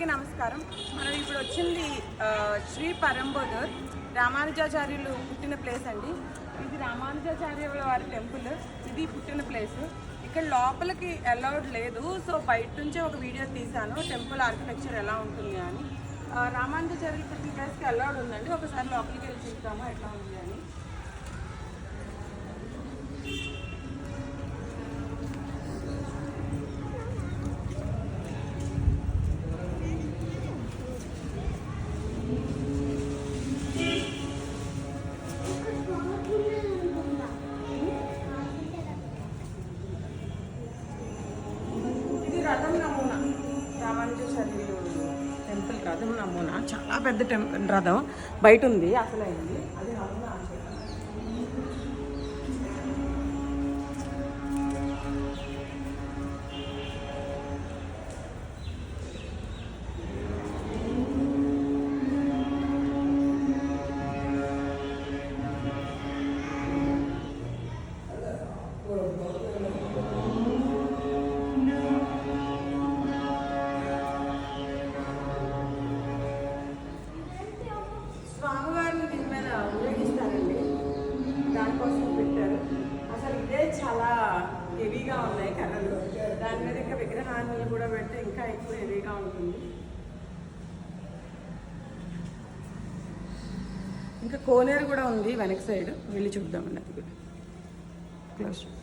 అందరికీ నమస్కారం. మనం ఇప్పుడు వచ్చింది శ్రీ పరంబోదర్ రామానుజాచార్యులు పుట్టిన ప్లేస్ అండి. ఇది రామానుజాచార్యుల వారి టెంపుల్. ఇది పుట్టిన ప్లేస్. ఇక్కడ లోపలికి అలౌడ్ లేదు. సో బయట నుంచే ఒక వీడియో తీశాను. టెంపుల్ ఆర్కిటెక్చర్ ఎలా ఉంటుంది అని. రామానుజాచార్యులు పుట్టిన ప్లేస్కి అలౌడ్ ఉందండి. ఒకసారి లోపలికి వెళ్ళి చూద్దాము ఎట్లా ఉంది అని. రథం నమూనా రామానుజాచార్యులు టెంపుల్ రథం నమూనా చాలా పెద్ద టెంపుల్ రథం బయట ఉంది అసలైంది. అది నమూనా Thank you. ఉపయోగిస్తారండి. దానికోసం పెట్టారు. అసలు ఇదే చాలా హెవీగా ఉన్నాయి కర్రలు. దాని మీద ఇంకా విగ్రహాన్ని కూడా పెడితే ఇంకా ఎక్కువ హెవీగా ఉంటుంది. ఇంకా కోనేరు కూడా ఉంది వెనక సైడ్. వెళ్ళి చూద్దామండి అది కూడా. క్లోజ్